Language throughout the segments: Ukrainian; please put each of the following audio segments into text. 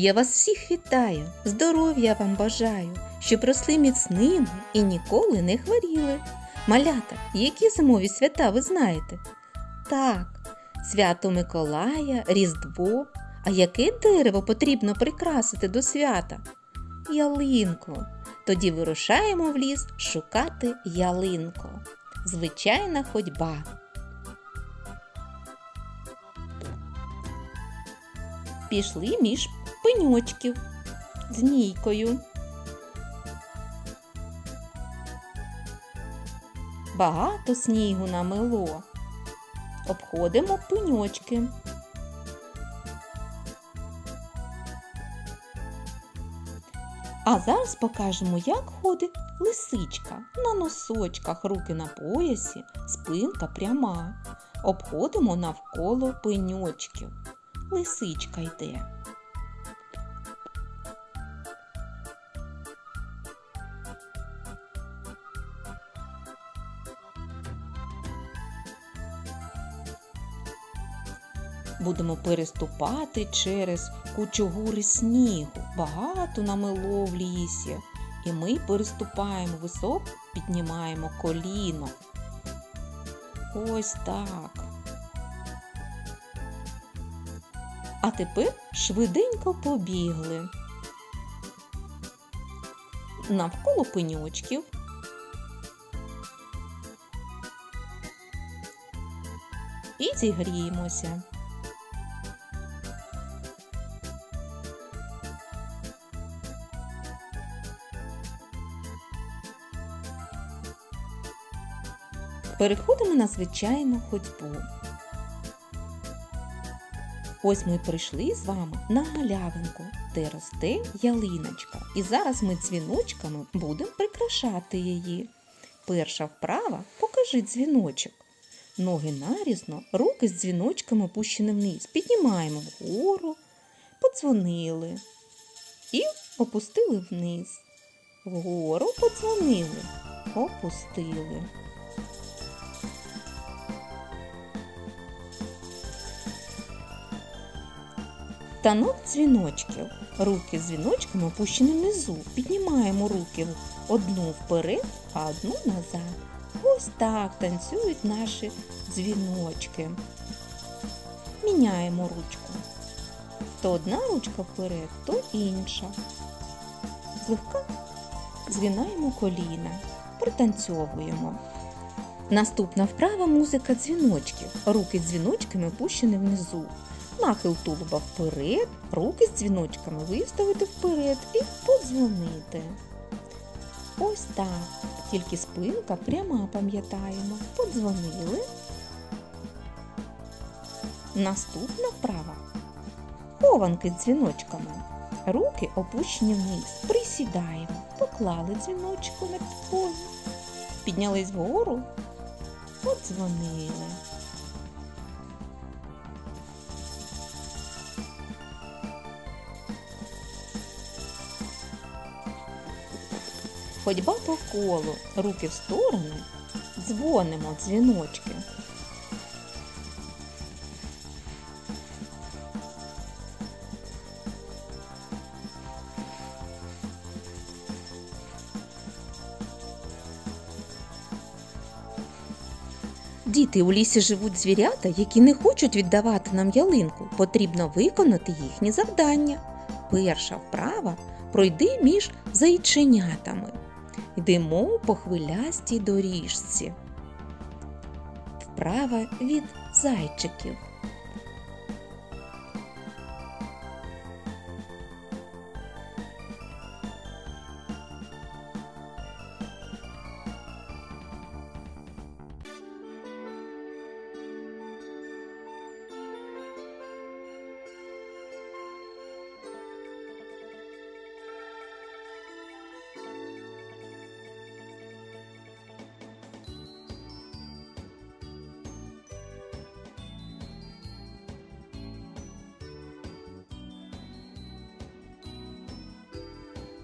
Я вас всіх вітаю, здоров'я вам бажаю, щоб росли міцними і ніколи не хворіли. Малята, які зимові свята ви знаєте? Так, свято Миколая, Різдво. А яке дерево потрібно прикрасити до свята? Ялинку. Тоді вирушаємо в ліс шукати ялинку. Звичайна ходьба. Пішли між пеньочків з нійкою. Багато снігу намело. Обходимо пеньочки. А зараз покажемо, як ходить лисичка на носочках, руки на поясі, спинка пряма. Обходимо навколо пеньочків. Лисичка йде. Будемо переступати через кучугури снігу. Багато намело в лісі. І ми переступаємо високо, піднімаємо коліно. Ось так. А тепер швиденько побігли. Навколо пеньочків. І зігріємося. Переходимо на звичайну ходьбу. Ось ми прийшли з вами на галявинку, де росте ялиночка. І зараз ми дзвіночками будемо прикрашати її. Перша вправа покажи дзвіночок. Ноги нарізно, руки з дзвіночками опущені вниз. Піднімаємо вгору, подзвонили і опустили вниз. Вгору подзвонили, опустили. Танок дзвіночків. Руки з дзвіночками опущені внизу. Піднімаємо руки одну вперед, а одну назад. Ось так танцюють наші дзвіночки. Міняємо ручку. То одна ручка вперед, то інша. Злегка згинаємо коліна, пританцьовуємо. Наступна вправа музика дзвіночків. Руки з дзвіночками опущені внизу. Нахил тулуба вперед, руки з дзвіночками виставити вперед і подзвонити. Ось так. Тільки спинка пряма пам'ятаємо. Подзвонили. Наступна вправа. Хованки з дзвіночками. Руки опущені вниз. Присідаємо. Поклали дзвіночку на підлогу. Піднялись вгору. Подзвонили. Ходьба по колу, руки в сторони, дзвонимо дзвіночки. Діти, у лісі живуть звірята, які не хочуть віддавати нам ялинку. Потрібно виконати їхні завдання. Перша вправа пройди між зайченятами. Йдемо по хвилястій доріжці. Вправа від зайчиків.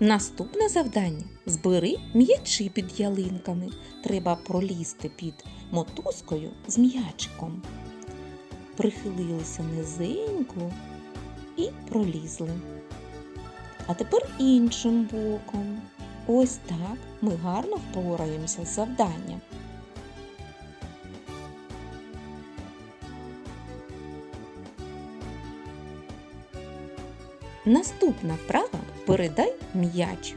Наступне завдання збери м'ячі під ялинками. Треба пролізти під мотузкою з м'ячиком. Прихилилися низенько і пролізли. А тепер іншим боком. Ось так ми гарно впораємося з завданням. Наступна вправа передай м'яч.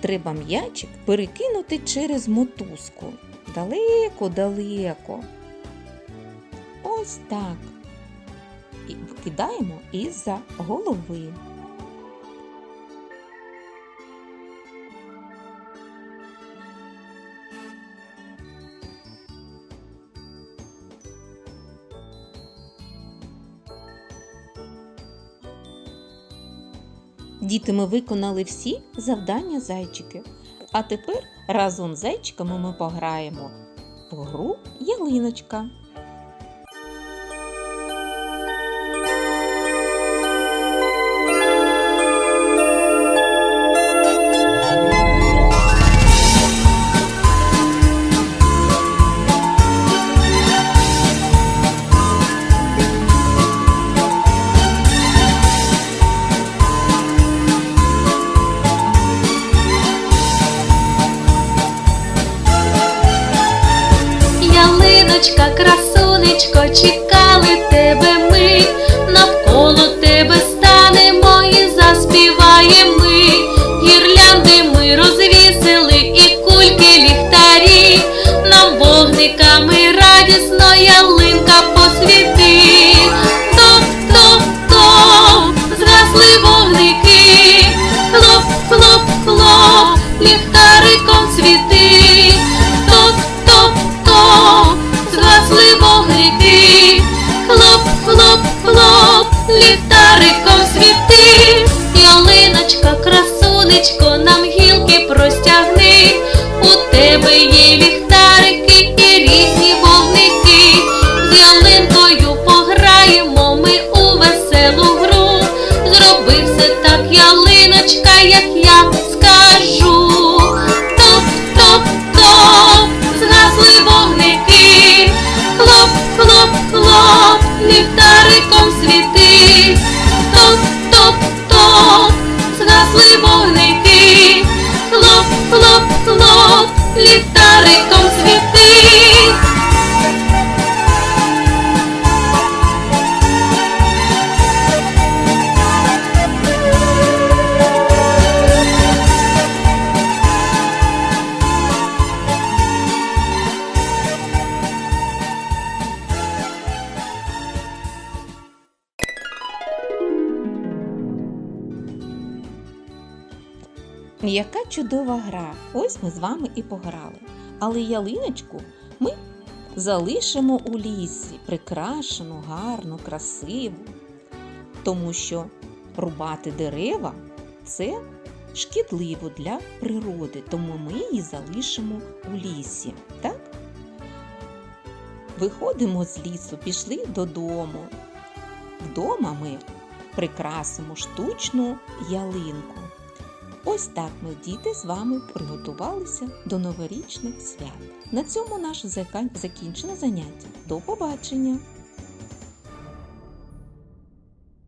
Треба м'ячик перекинути через мотузку. Далеко-далеко. Ось так. І викидаємо із-за голови. Діти, ми виконали всі завдання зайчики. А тепер разом з зайчиками ми пограємо в гру ялиночка. Ялиночка, красунечко, чекали тебе ми, навколо тебе станемо і заспіваємо ми. Гірлянди ми розвісили і кульки ліхтарі, нам вогниками радісно ялинка посвіти. Топ, топ, топ, згасли вогники, хлоп, хлоп, хлоп, ліхтариком світи. Тебе є Яка чудова гра! Ось ми з вами і пограли. Але ялиночку ми залишимо у лісі, прикрашену, гарну, красиву. Тому що рубати дерева це шкідливо для природи, тому ми її залишимо у лісі. Так? Виходимо з лісу, пішли додому. Вдома ми прикрасимо штучну ялинку. Ось так ми, діти, з вами приготувалися до новорічних свят. На цьому наше закінчене заняття. До побачення!